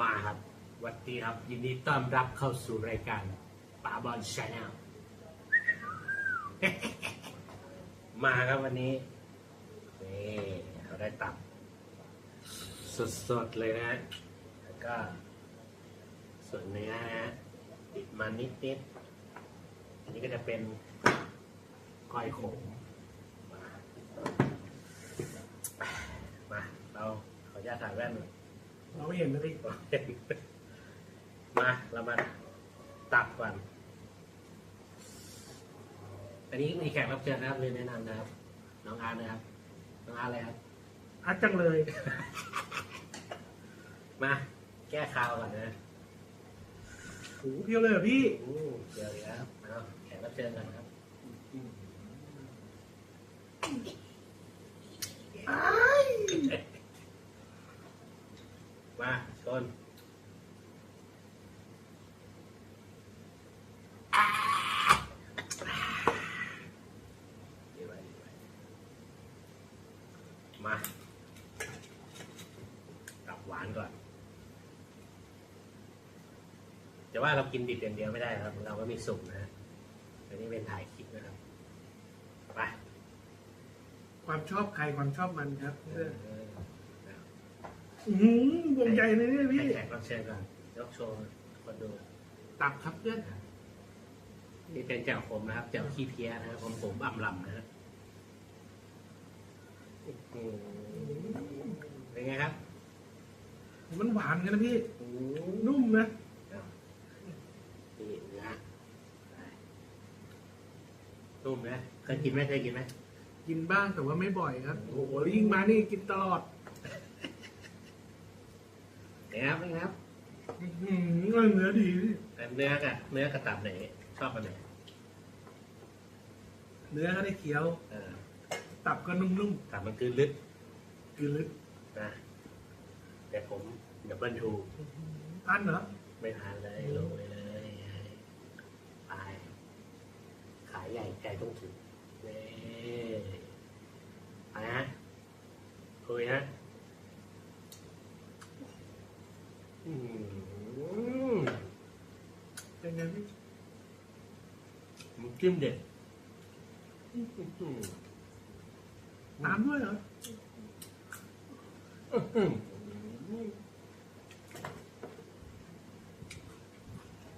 มาครับสวัสดีครับยินดีต้อนรับเข้าสู่รายการป๋าบอลชาแนลมาครับวันนี้นี่เราได้ตับสดๆเลยนะแล้วก็ ส่วนเนื้อฮะติดมันนิดๆอันนี้ก็จะเป็นก้อยขมมา มา เราขออนุญาตถ่ายแว่นหน่อย เราไม่เห็นนะพี่มาเรามาตับก่อนอันนี้มีแขกรับเชิญนะครับเลยแนะนำนะครับ น้องอาร์ตนะครับ น้องอาร์ตอะไรครับอัดจังเลย มา แก้ข่าวก่อนนะโอ้โหเพียวเลยเหรอพี่อู้เดี๋ยวเลยครับเอาแขกรับเชิญก่อนครับ มาชนดีไว้ดีไว้ มาตับหวานก่อนจะว่าเรากินดิบอย่างเดียวไม่ได้ครับ เราก็มีสุกนะฮะอันนี้เป็นถ่ายคลิปนะครับไปความชอบใครความชอบมันครับเอออือหือวงใหญ่เลยเนี่ยพี่ให้แขกรับเชิญก่อนยกโชว์คนดูตับครับเพื่อนนี่เป็นแจ่วขมนะครับแจ่วขี้เพี้ยนะครับผมผมอ่ำลำนะฮะอืม เป็นไงครับมันหวานกันนะพี่อืมนุ่มนะนี่เนื้อนุ่มนะเคยกินไหมเคยกินไหมกินบ้างแต่ว่าไม่บ่อยครับ โอ้โหยิ่งมานี่กินตลอดเป็นไงครับเป็นไงครับอื้อหือเนื้อดีพี่แต่เนื้อกับเนื้อกับตับไหนชอบอันไหนเนื้อก็ได้เคี้ยวเออ ตับก็นุ่มตับมันคือลึกๆคือลึกนะแต่ผมดับเบิลทูอันเหรอไม่ทานเลยลงเลยเลยไปขายใหญ่ใจต้องถึงนี่ไปฮะคุยฮะอืมเป็นไงพี่มันจิ้มเด็ดอืม ตามด้วยเหรออืม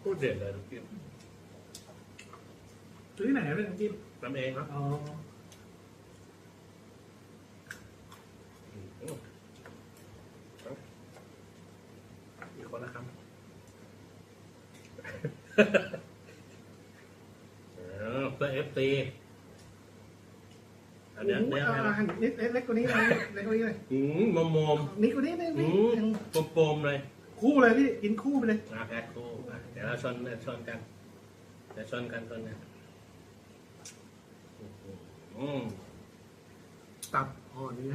พูดเด็ดเลยน้ำจิ้มซื้อที่ไหนอะพี่น้ำจิ้มทำเองครับอ๋ออีกคนละครับเออเพื่อเอฟซีอัน เนี้ยโอ้โหเนี้ยเอาอาหารนิดเล็กกว่านี้หน่อยเล็กกว่านี้หน่อยอืมมอมมอมนิดกว่านี้นึงอืพี่มปมปมๆเลยคู่เลยพี่กินคู่ไปเลยมาแพ็คคู่อะเดี๋ยวเราชนชนกันเดี๋ยวชนกันชนกันอืมตับห่อเนื้อ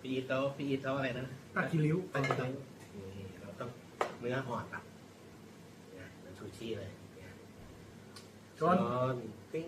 พี่อีทเขาพี่อีทเขาอะไรนะตัดกิริ้วตัดกิริ้วนี่เราต้องเนื้อห่อตับเนี่ยเหมือนซูชิเลยเนี่ยช้อนปิ้ง